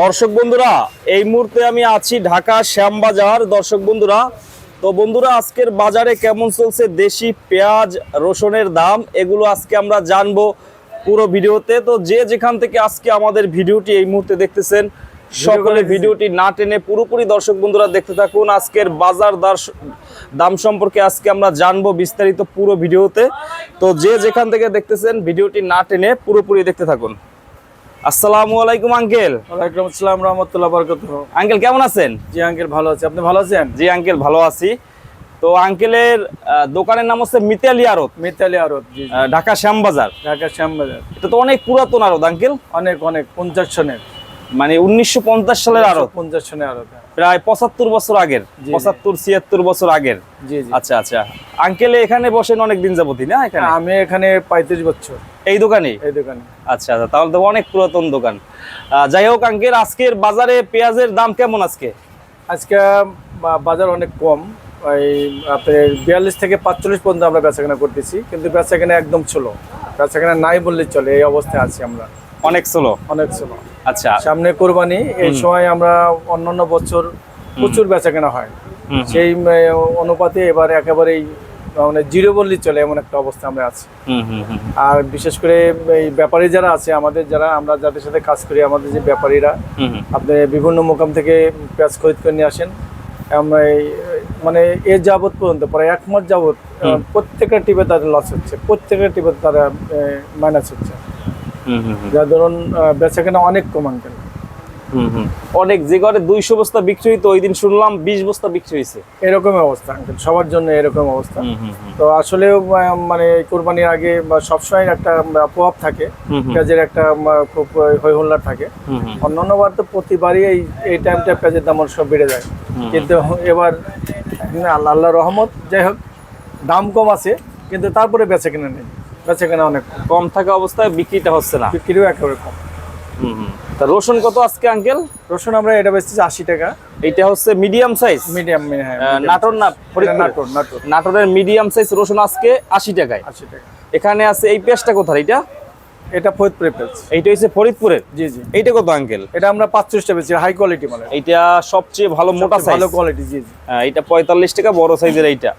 দর্শক বন্ধুরা এই মুহূর্তে আমি আছি ঢাকা শ্যামবাজার। দর্শক বন্ধুরা তো বন্ধুরা আজকের বাজারে কেমন চলছে দেশি পেঁয়াজ রসুনের দাম এগুলো আজকে আমরা জানব পুরো ভিডিওতে। তো যে যেখান থেকে আজকে আমাদের ভিডিওটি এই মুহূর্তে দেখতেছেন সকলে ভিডিওটি না টেনে পুরোপুরি দর্শক বন্ধুরা দেখতে থাকুন। আজকের বাজার দার- দাম সম্পর্কে আজকে আমরা জানব বিস্তারিত পুরো ভিডিওতে। তো যে যেখান থেকে দেখতেছেন ভিডিওটি না টেনে পুরোপুরি দেখতে থাকুন। আসসালামু আলাইকুম আঙ্কেল। ওয়ালাইকুম আসসালাম রহমতুল্লাহ বরকত আঙ্কেল কেমন আছেন? জি আঙ্কেল ভালো আছি। আপনি ভালো আছেন? জি আঙ্কেল ভালো আছি। তো আঙ্কেলের দোকানের নাম হচ্ছে মিতালি আরত মিতালি আরত ঢাকা শ্যামবাজার। ঢাকা শ্যামবাজার। এটা তো অনেক পুরাতন আরত আঙ্কেল। অনেক অনেক পঞ্চাশ সনের। মানে উনিশশো পঞ্চাশ সালের আড়ত। পঞ্চাশ সনের আরত প্রায় পঁচাত্তর বছর আগের। পঁচাত্তর ছিয়াত্তর বছর আগের। আচ্ছা আচ্ছা। আঙ্কেল এখানে বসেন অনেক দিন যাবতই না এখানে? আমি এখানে পঁয়ত্রিশ বছর। এই দোকানে? এই দোকানে। আচ্ছা আচ্ছা তাহলে তো অনেক পুরাতন দোকান। যাই হোক আঙ্কেল আজকের বাজারে পেঁয়াজের দাম কেমন আজকে? আজকে বাজার অনেক কম। ওই আপনার বিয়াল্লিশ থেকে পাঁচচল্লিশ পর্যন্ত আমরা বেচাকেনা করতেছি কিন্তু বেচাকেনা একদম ছিল। বেচাকেনা নাই বললে চলে এই অবস্থায় আছি আমরা। অনেক স্লো অনেক ছিল আচ্ছা। সামনে কোরবানি এই সময় আমরা অন্যান্য বছর প্রচুর বেচাকেনা হয়। সেই অনুপাতে এবার একেবারেই মানে জিরো বললেই চলে এমন একটা অবস্থা আমরা আছি। আর বিশেষ করে এই ব্যাপারী যারা আছে আমাদের যারা আমরা যাদের সাথে কাজ করি আমাদের যে ব্যাপারীরা আপনি বিভিন্ন মোকাম থেকে পেঁয়াজ খরিদ করে নিয়ে আসেন। এই, মানে এ যাবৎ পর্যন্ত প্রায় এক মাস যাবৎ প্রত্যেকটা টিপে তাদের লস হচ্ছে প্রত্যেকটা টিপে তারা মাইনাস হচ্ছে। যার ধরুন বেচা কেনা অনেক কম আঙ্কেল হুম, হুম। অনেক যে ঘরে দুইশো বস্তা বিক্রি হইতো ওই দিন শুনলাম বিশ বস্তা বিক্রি হয়েছে এরকম অবস্থা আঙ্কেল সবার জন্য এরকম অবস্থা। তো আসলেও আহ, মানে কোরবানির আগে বা সবসময় একটা প্রভাব থাকে পেঁয়াজের একটা খুব হই হুল্লার থাকে। অন্যান্য বার তো প্রতিবারই এই এই টাইমটা পেঁয়াজের দাম সব বেড়ে যায়। কিন্তু এবার আল্লাহ আল্লাহ রহমত যাই হোক দাম কম আছে কিন্তু তারপরে বেচে কেনা নেই। বেচে অনেক কম থাকা অবস্থায় বিক্রিটা হচ্ছে না। বিক্রিও একেবারে কম। তা রসুন কত আজকে আঙ্কেল? রসুন আমরা এটা বেচতেছি আশি টাকা। এটা হচ্ছে মিডিয়াম সাইজ? মিডিয়াম হ্যাঁ নাটোর না এটা? নাটোর নাটোর। নাটোরের মিডিয়াম সাইজ রসুন আজকে আশি টাকায়। আশি টাকা। এখানে আছে এই পেঁয়াজটা কোথায় এটা এটা ফরিদপুরে পেঁয়াজ। এইটা হচ্ছে ফরিদপুরের? জি জি। এইটা কত আঙ্কেল? এটা আমরা পাঁচচল্লিশটা বেচি হাই কোয়ালিটি মানে এইটা সবচেয়ে ভালো মোটা সাইজ ভালো কোয়ালিটি জি জি। এটা পঁয়তাল্লিশ টাকা বড় সাইজের এইটা।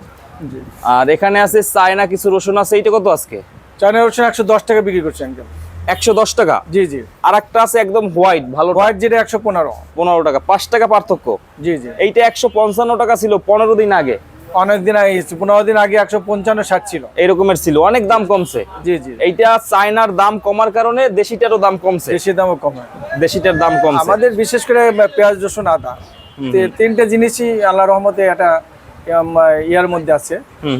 আর এখানে আছে চায়না কিছু রসুন আছে এইটা কত আজকে? চায়না রসুন একশো দশ টাকা বিক্রি করছে আঙ্কেল একশো দশ টাকা? জি জি। আর একটা আছে একদম হোয়াইট ভালো হোয়াইট যেটা একশো পনেরো। পনেরো টাকা পাঁচ টাকা পার্থক্য। জি জি। এইটা একশো পঞ্চান্ন টাকা ছিল পনেরো দিন আগে। অনেক দিন আগে পনেরো দিন আগে একশো পঞ্চান্ন ষাট ছিল। এরকমের ছিল অনেক দাম কমছে। জি জি। এইটা চায়নার দাম কমার কারণে দেশিটারও দাম কমছে। দেশি দামও কম। দেশিটার দাম কমছে। আমাদের বিশেষ করে পেঁয়াজ রসুন আদা। তিনটে জিনিসই আল্লাহ রহমতে এটা ইয়ার মধ্যে আছে।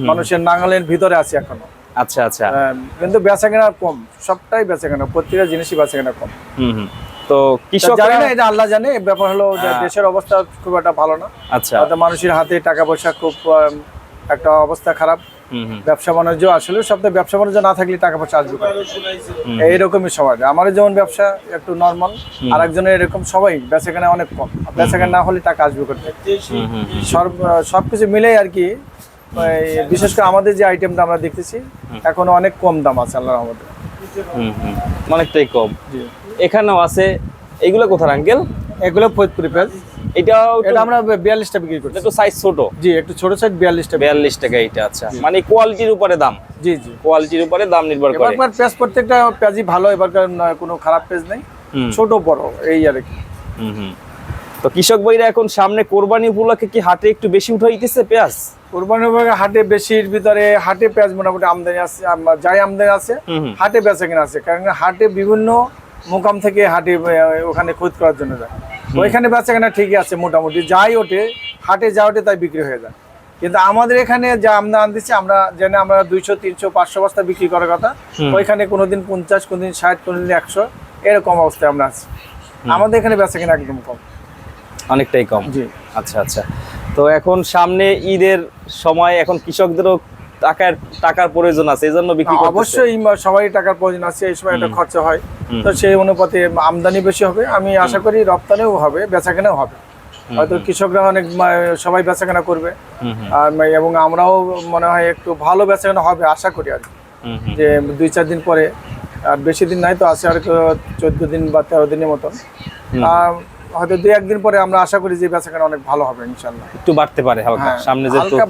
মানুষের নাঙালের ভিতরে আছে এখনও। আচ্ছা আচ্ছা। কিন্তু বেচা কেনা কম। সবটাই বেচা কেনা প্রত্যেকটা জিনিসই বেচা কেনা কম। হুম হুম। তো কৃষক জানি না এটা আল্লাহ জানে ব্যাপার হলো যে হ্যাঁ। দেশের অবস্থা খুব একটা ভালো না। আচ্ছা। মানুষের হাতে টাকা পয়সা খুব একটা অবস্থা খারাপ। ব্যবসা বাণিজ্য আসলে সব তো ব্যবসা বাণিজ্য না থাকলে টাকা পয়সা আসবে এইরকমই সবার। আমার যেমন ব্যবসা একটু নর্মাল আর একজনের এরকম সবাই বেচাকেনা অনেক কম। বেচাকেনা না হলে টাকা আসবে করতে সব সবকিছু মিলে আর কি বিশেষ করে আমাদের যে আইটেমটা আমরা দেখতেছি এখন অনেক কম দাম আছে আল্লাহ আমাদের অনেকটাই কম। এখানেও আছে এগুলো কোথায় আঙ্কেল? এগুলো ফরিদপুরি পেঁয়াজ এটাও এটা আমরা বিয়াল্লিশটা বিক্রি করছি। একটু সাইজ ছোট। জি একটু ছোট সাইজ বিয়াল্লিশটা বিয়াল্লিশ টাকা এইটা আচ্ছা। মানে কোয়ালিটির উপরে দাম? জি জি। কোয়ালিটির উপরে দাম নির্ভর করে। এবারকার পেঁয়াজ প্রত্যেকটা পেঁয়াজই ভালো এবারকার কোনো খারাপ পেঁয়াজ নেই। ছোট বড় এই আর কি। হুম হুম। তো কৃষক ভাইরা এখন সামনে কোরবানি উপলক্ষে কি হাটে একটু বেশি উঠাইতেছে পেঁয়াজ? কোরবানি হাটে বেশির ভিতরে হাটে পেঁয়াজ মোটামুটি আমদানি আছে যাই আমদানি আছে হাটে বেচা কিনা আছে। কারণ হাটে বিভিন্ন মোকাম থেকে হাটে ওখানে খোঁজ করার জন্য যায়। ওইখানে বেচা কিনা ঠিকই আছে মোটামুটি যাই ওঠে হাটে যা ওঠে তাই বিক্রি হয়ে যায়। কিন্তু আমাদের এখানে যা আমরা আনতেছি আমরা জেনে আমরা দুইশো তিনশো পাঁচশো বস্তা বিক্রি করার কথা ওইখানে কোনোদিন পঞ্চাশ কোনোদিন ষাট কোনোদিন একশো এরকম অবস্থায় আমরা আছি। আমাদের এখানে বেচা কিনা একদম কম। অনেকটাই কম। জি। আচ্ছা আচ্ছা। তো এখন সামনে ঈদের সময় এখন কৃষকদেরও টাকার টাকার প্রয়োজন আছে এই জন্য বিক্রি অবশ্যই সবারই টাকার প্রয়োজন আছে এই সময় একটা খরচা হয়। তো সেই অনুপাতে আমদানি বেশি হবে। আমি আশা করি রপ্তানিও হবে বেচাকেনাও হবে। হয়তো কৃষকরা অনেক সবাই বেচাকেনা করবে। আর এবং আমরাও মনে হয় একটু ভালো বেচাকেনা হবে আশা করি আর যে দুই চার দিন পরে আর বেশি দিন নাই তো আছে আর চোদ্দ দিন বা তেরো দিনের মতন। হয়তো দুই একদিন পরে আমরা আশা করি যে বেচাকেনা অনেক ভালো হবে ইনশাল্লাহ একটু বাড়তে পারে হালকা হ্যাঁ সামনে যেহেতু হালকা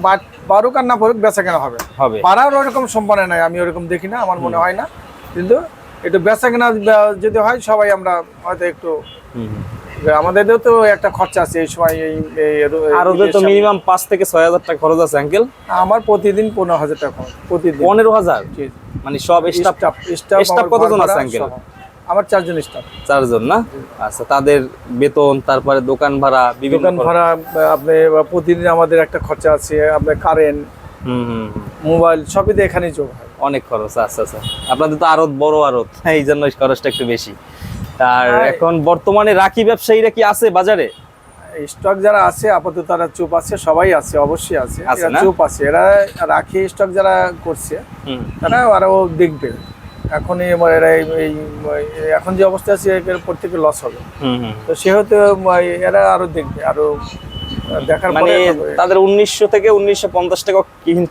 বাড়ুক আর না পড়ুক বেচাকেনা হবে হবে পাড়ার ওরকম সম্ভাবনা নাই আমি ওরকম দেখি না আমার মনে হয় না কিন্তু একটু বেচাকেনা যদি হয় সবাই আমরা হয়তো একটু। আমাদেরও তো একটা খরচা আছে এই সময় এই আর তো মিনিমাম পাঁচ থেকে ছয় হাজার টাকা খরচ আছে আঙ্কেল আমার প্রতিদিন পনেরো হাজার টাকা প্রতিদিন পনেরো হাজার। মানে সব স্টাফ স্টাফ স্টাফ কতজন আছে? সহ। আমার চারজন স্টাফ চারজন না? আচ্ছা তাদের বেতন তারপরে দোকান ভাড়া বিভিন্ন দোকান ভাড়া আপনি প্রতিদিন আমাদের একটা খরচা আছে আপনার কারেন্ট। মোবাইল সবই তো এখানেই যোগ হয়। অনেক খরচ আচ্ছা আচ্ছা। আপনাদের তো আরত বড় আরত এই জন্য খরচটা একটু বেশি। আর। এখন বর্তমানে রাখি ব্যবসায়ীরা কি আছে বাজারে? স্টক যারা আছে আপাতত তারা চুপ আছে সবাই আছে অবশ্যই আছে। চুপ আছে। এরা রাখি স্টক যারা করছে তারা আরও দেখবে। এখনই আমার এরা এই- এখন যে অবস্থা আছে এর প্রত্যেকে লস হবে। তো সেহেতু এরা আরও দেখবে আরও দেখার মানে তাদের উনিশশো থেকে উনিশশো পঞ্চাশ টাকা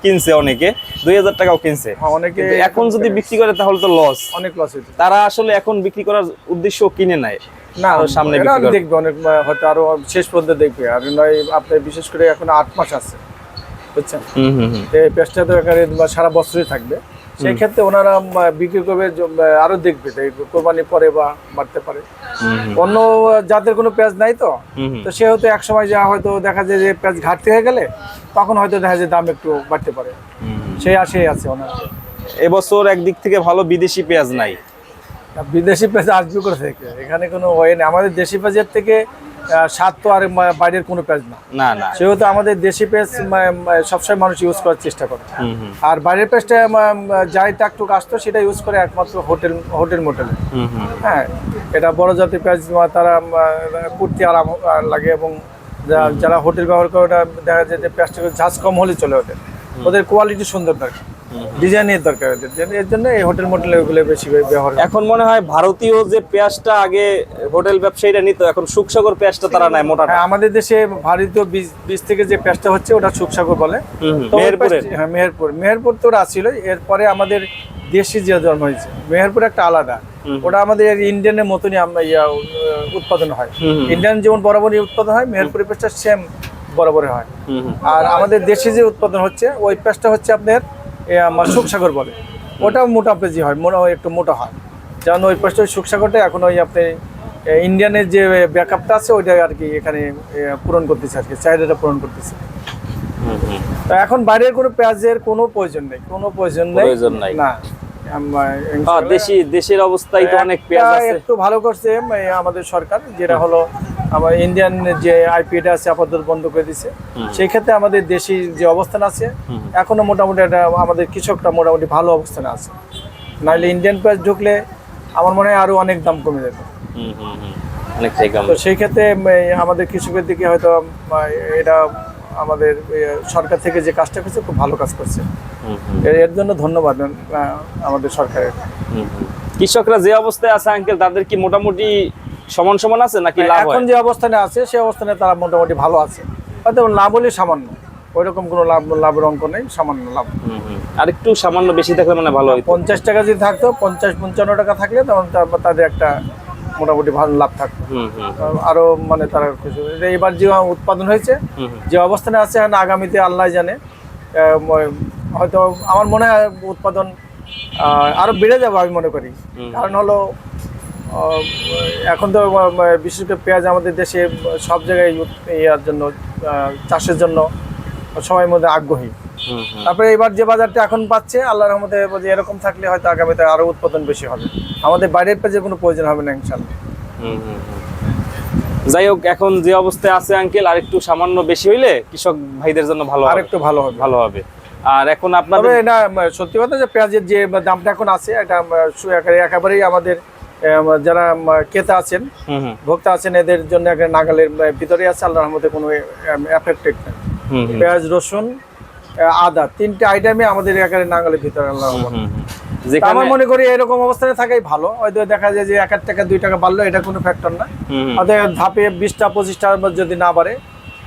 কিনছে অনেকে দুই হাজার টাকাও কিনছে। হ্যাঁ, অনেকে এখন যদি বিক্রি করে তাহলে তো লস অনেক লস হইতে তারা আসলে এখন বিক্রি করার উদ্দেশ্য কিনে নেয় না সামনে। দেখবে অনেক হয়তো আরও শেষ পর্যন্ত দেখবে। আর নয় আপনার বিশেষ করে এখন আট মাস আছে বুঝছেন? এই পেঁয়াজটা তো বা সারা বছরই থাকবে। সেই ক্ষেত্রে ওনারা বিক্রি করবে আরও দেখবে কোরবানি পরে বা বাড়তে পারে। অন্য জাতের কোনো পেঁয়াজ নাই তো। তো সে হয়তো এক সময় যা হয়তো দেখা যায় যে পেঁয়াজ ঘাটতি হয়ে গেলে তখন হয়তো দেখা যায় দাম একটু বাড়তে পারে। সেই আশাই আছে ওনার। এবছর একদিক থেকে ভালো বিদেশি পেঁয়াজ নাই। বিদেশি পেঁয়াজ আসবে করে থেকে? এখানে কোনো ওয়ে নেই আমাদের দেশি পেঁয়াজের থেকে স্বাদ তো আর বাইরের কোনো পেঁয়াজ না। না না। সেহেতু আমাদের দেশি পেঁয়াজ সবসময় মানুষ ইউজ করার চেষ্টা করে। আর বাইরের পেঁয়াজটা যাই টাকটুক আসতো সেটা ইউজ করে একমাত্র হোটেল হোটেল মোটেলে। হ্যাঁ এটা বড় জাতের পেঁয়াজ তারা কুর্তি আরাম লাগে এবং যারা হোটেল ব্যবহার করে ওটা দেখা যায় যে পেঁয়াজটা ঝাঁজ কম হলে চলে ওদের ওদের কোয়ালিটি সুন্দর দরকার ডিজাইনের দরকার এর জন্য এই হোটেল মোটেলে ওগুলো বেশি ব্যবহার এখন মনে হয় ভারতীয় যে পেঁয়াজটা আগে হোটেল ব্যবসায়ীরা নিত এখন সুখসাগর পেঁয়াজটা তারা নেয় মোটাটা। হ্যাঁ আমাদের দেশে ভারতীয় বীজ বীজ থেকে যে পেঁয়াজটা হচ্ছে ওটা সুখসাগর বলে। মেহেরপুরের। হ্যাঁ মেহেরপুর। মেহেরপুর তো ওরা ছিল এরপরে আমাদের দেশি যে জন্ম হয়েছে মেহেরপুর একটা আলাদা। ওটা আমাদের ইন্ডিয়ানের মতনই আমরা ইয়া উৎপাদন হয়। ইন্ডিয়ান যেমন বরাবরই উৎপাদন হয় মেহেরপুরের পেঁয়াজটা সেম বরাবরই হয়। আর আমাদের দেশে যে উৎপাদন হচ্ছে ওই পেঁয়াজটা হচ্ছে আপনার আমার সুখসাগর বলে। ওটাও মোটা পেঁয়াজি হয় মোটা একটু মোটা হয়। যেমন ওই পেঁয়াজটা ওই সুখসাগরটা এখন ওই আপনি ইন্ডিয়ানের যে ব্যাকআপটা আছে ওইটা আর কি এখানে পূরণ করতেছে আর কি চাহিদাটা পূরণ করতেছে। তো এখন বাইরের কোনো পেঁয়াজের কোনো প্রয়োজন নেই কোনো প্রয়োজন নেই। প্রয়োজন নাই। না হ্যাঁ, দেশি দেশের অবস্থায় তো অনেক পেঁয়াজ আছে। একটু ভালো করছে আমাদের সরকার যেটা হলো আমার ইন্ডিয়ান যে আইপিএটা আছে আপাতত বন্ধ করে দিছে। সেই ক্ষেত্রে আমাদের দেশি যে অবস্থান আছে এখনও মোটামুটি একটা আমাদের কৃষকটা মোটামুটি ভালো অবস্থানে আছে। নাহলে ইন্ডিয়ান পেঁয়াজ ঢুকলে আমার মনে হয় আরও অনেক দাম কমে যেত তো সেই ক্ষেত্রে আমাদের কৃষকের দিকে হয়তো এটা আমাদের সরকার থেকে যে কাজটা করছে খুব ভালো কাজ করছে। এর জন্য ধন্যবাদ আমাদের সরকারের। কৃষকরা যে অবস্থায় আছে আঙ্কেল তাদের কি মোটামুটি সমান সমান আছে নাকি লাভ এখন যে অবস্থানে আছে সেই অবস্থানে তারা মোটামুটি ভালো আছে। হয়তো লাভ হলে সামান্য। ওইরকম কোনো লাভ লাভের অঙ্ক নেই সামান্য লাভ। আর একটু সামান্য বেশি থাকলে মানে ভালো হয় পঞ্চাশ টাকা যদি থাকতো পঞ্চাশ পঞ্চান্ন টাকা থাকলে তখন তাদের একটা মোটামুটি ভালো লাভ থাকতো। হুম হুম আরও মানে তারা কিছু এবার যে উৎপাদন হয়েছে। যে অবস্থানে আছে এখন আগামীতে আল্লাহ জানে। হয়তো আমার মনে হয় উৎপাদন আরও বেড়ে যাবে আমি মনে করি। কারণ হলো এখন তো বিশেষ করে পেঁয়াজ আমাদের দেশে সব জায়গায় ইয়ার জন্য চাষের জন্য সবাই মধ্যে আগ্রহী। তারপরে এবার যে বাজারটা এখন পাচ্ছে আল্লাহর রহমতে এরকম থাকলে হয়তো আগামীতে আরও উৎপাদন বেশি হবে। আমাদের বাইরের পেঁয়াজের কোনো প্রয়োজন হবে না ইনশাল্লাহ হুম। যাই হোক এখন যে অবস্থায় আছে আঙ্কেল আর একটু সামান্য বেশি হইলে কৃষক ভাইদের জন্য ভালো আর একটু ভালো হবে। ভালো হবে। আর এখন তবে আপনাদের না সত্যি কথা যে পেঁয়াজের যে দামটা এখন আছে এটা একেবারেই আমাদের আম, যারা ক্রেতা আছেন ভোক্তা আছেন এদের জন্য একটা নাগালের ভিতরে আছে আল্লাহর রহমতে কোনো এফেক্টেড নেই। পেঁয়াজ রসুন আদা তিনটে আইটেমে আমাদের একেবারে নাগালের ভিতরে আল্লাহ আমার মনে করি এরকম অবস্থানে থাকাই ভালো। হয়তো দেখা যায় যে এক টাকা দুই টাকা বাড়লো এটা কোনো ফ্যাক্টর না। হুম। ধাপে বিশটা পঁচিশটার মধ্যে যদি না বাড়ে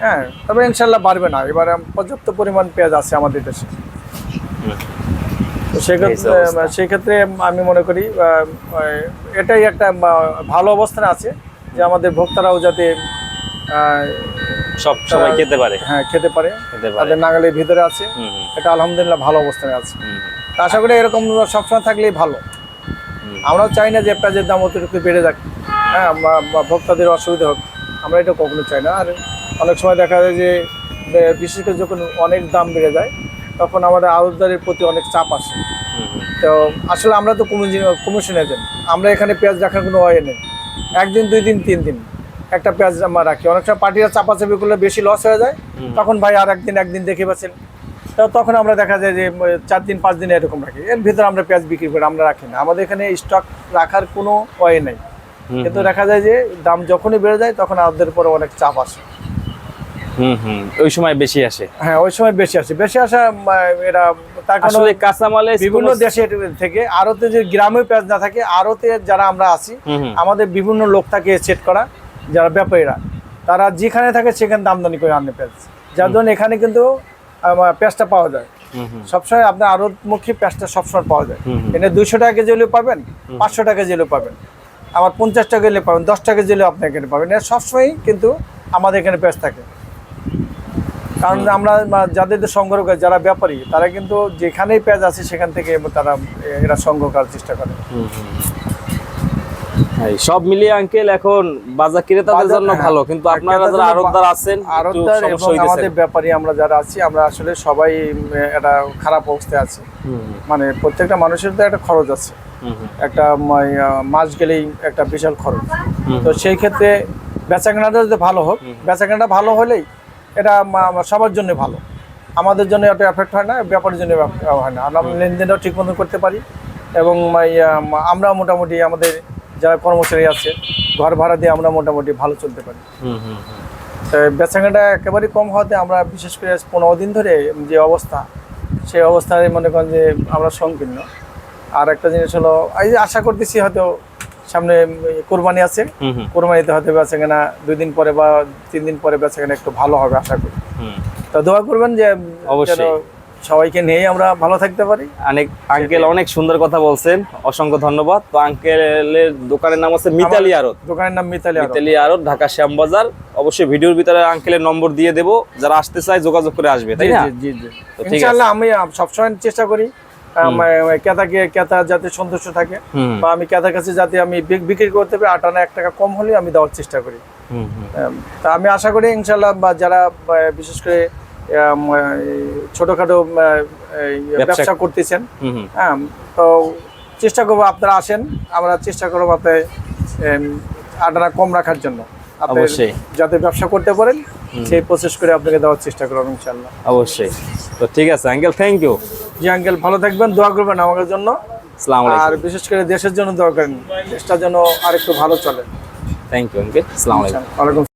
হ্যাঁ তবে ইনশাল্লাহ বাড়বে না। এবার পর্যাপ্ত পরিমাণ পেঁয়াজ আছে আমাদের দেশে। সেক্ষেত্রে আমি মনে করি এটাই একটা ভালো অবস্থানে আছে যে আমাদের ভোক্তারাও যাতে সব সবাই খেতে পারে। হ্যাঁ খেতে পারে। তাদের নাগালের ভিতরে আছে। এটা আলহামদুলিল্লাহ ভালো অবস্থানে আছে। আশা করি এরকম সবসময় থাকলেই ভালো। আমরাও চাই না যে পেঁয়াজের দাম অতিরিক্ত বেড়ে যাক। হ্যাঁ ভোক্তাদের অসুবিধা হোক আমরা এটা কখনো চাই না। আর অনেক সময় দেখা যায় যে বিশেষ করে যখন অনেক দাম বেড়ে যায় তখন আমাদের আড়তদারের প্রতি অনেক চাপ আসে তো আসলে আমরা তো কমিশন এজেন্ট। আমরা এখানে পেঁয়াজ রাখার কোনো ওয়ে নেই। একদিন দুই দিন তিন দিন একটা পেঁয়াজ আমরা রাখি। অনেক সময় পার্টিরা চাপাচাপি করলে বেশি লস হয়ে যায়। তখন ভাই আর একদিন একদিন দেখে পাচ্ছেন তো তখন আমরা দেখা যায় যে চার দিন পাঁচ দিন এরকম রাখি। এর ভিতরে আমরা পেঁয়াজ বিক্রি করি আমরা রাখি না। আমাদের এখানে স্টক রাখার কোনো ওয়ে নেই। কিন্তু দেখা যায় যে দাম যখনই বেড়ে যায় তখন আমাদের উপরে অনেক চাপ আসে। হুম হুম। ওই সময় বেশি আসে। হ্যাঁ ওই সময় বেশি আসে। বেশি আসা এরা তার কারণ কাঁচামালে বিভিন্ন দেশের থেকে আড়তে যে গ্রামে পেঁয়াজ না থাকে আড়তে যারা আমরা আছি আমাদের বিভিন্ন লোক থাকে সেট করা যারা ব্যাপারীরা। তারা যেখানে থাকে সেখানে দামদানি করে আনে পেঁয়াজ যার জন্য এখানে কিন্তু পেঁয়াজটা পাওয়া যায়। সবসময় আপনার আড়তমুখী পেঁয়াজটা সবসময় পাওয়া যায়। এনে দুইশো টাকা কেজি হলেও পাবেন পাঁচশো টাকা কেজি হলেও পাবেন। আবার পঞ্চাশ টাকা হলে পাবেন দশ টাকা কেজি হলেও আপনি এখানে পাবেন। এর সবসময়ই কিন্তু আমাদের এখানে পেঁয়াজ থাকে। কারণ আমরা যাদের সংগ্রহ করে যারা ব্যাপারী তারা কিন্তু যেখানেই পেঁয়াজ আছে সেখান থেকে তারা এরা সংগ্রহ করার চেষ্টা করে। এই সব মিলিয়ে আঙ্কেল এখন বাজার ক্রেতাদের জন্য হ্যাঁ, ভালো কিন্তু আপনারা যারা আড়তদার আছেন একটু আড়তদার এবং আমাদের ব্যাপারী আমরা যারা আছি আমরা আসলে সবাই একটা খারাপ অবস্থায় আছি। মানে প্রত্যেকটা মানুষের তো একটা খরচ আছে। একটা মাস গেলেই একটা বিশাল খরচ। তো সেই ক্ষেত্রে বেচাকেনাটা যদি ভালো হোক বেচাকেনাটা ভালো হলেই এটা সবার জন্য ভালো। আমাদের জন্য একটা এফেক্ট হয় না ব্যাপারের জন্য হয় না। আর আমরা লেনদেনটাও ঠিক মতো করতে পারি এবং আমরা মোটামুটি আমাদের যারা কর্মচারী আছে ঘর ভাড়া দিয়ে আমরা মোটামুটি ভালো চলতে পারি। বেচাকেনাটা একেবারেই কম হওয়াতে আমরা বিশেষ করে পনেরো দিন ধরে যে অবস্থা সেই অবস্থায় মনে করেন যে আমরা সংকীর্ণ। আর একটা জিনিস হলো এই যে আশা করতেছি হয়তো সামনে কোরবানি আছে। কোরবানিতে হয়তো বেচাকেনা দুই দিন পরে বা তিন দিন পরে বেচাকেনা একটু ভালো হবে আশা করি। তো দোয়া করবেন যে অবশ্যই। সবাইকে নিয়েই আমরা ভালো থাকতে পারি। অনেক আঙ্কেল অনেক সুন্দর কথা বলছেন অসংখ্য ধন্যবাদ। তো আঙ্কেলের দোকানের নাম আছে মিতালি আরত। দোকানের নাম মিতালি। মিতালি আড়ত ঢাকা শ্যামবাজার। অবশ্যই ভিডিওর ভিতরে আঙ্কেলের নম্বর দিয়ে দেবো। যারা আসতে চায় যোগাযোগ করে আসবে তাই না? জি, জি। ইনশাআল্লাহ আমি সবসময় চেষ্টা করি ক্রেতাকে ক্রেতা যাতে সন্তুষ্ট থাকে বা আমি ক্রেতার কাছে যাতে আমি বিক- বিক্রি করতে পারি আট আনা এক টাকা কম হলে আমি দেওয়ার চেষ্টা করি। তা আমি আশা করি ইনশাল্লাহ বা যারা বিশেষ করে ছোটখাটো ব্যবসা- করতেছেন হ্যাঁ তো চেষ্টা করব আপনারা আসেন আমরা চেষ্টা করব আপনি আট আনা কম রাখার জন্য। অবশ্যই। যাতে ব্যবসা করতে পারেন সেই প্রসেস করে আপনাকে দেওয়ার চেষ্টা করব ইনশাল্লাহ অবশ্যই। তো ঠিক আছে uncle thank you ji uncle ভালো থাকবেন দোয়া করবেন আমাদের জন্য। আর বিশেষ করে দেশের জন্য দোয়া করেন দেশটা যেন আরেকটু ভালো চলে। থ্যাংক ইউ আঙ্কেল আলাইকুম।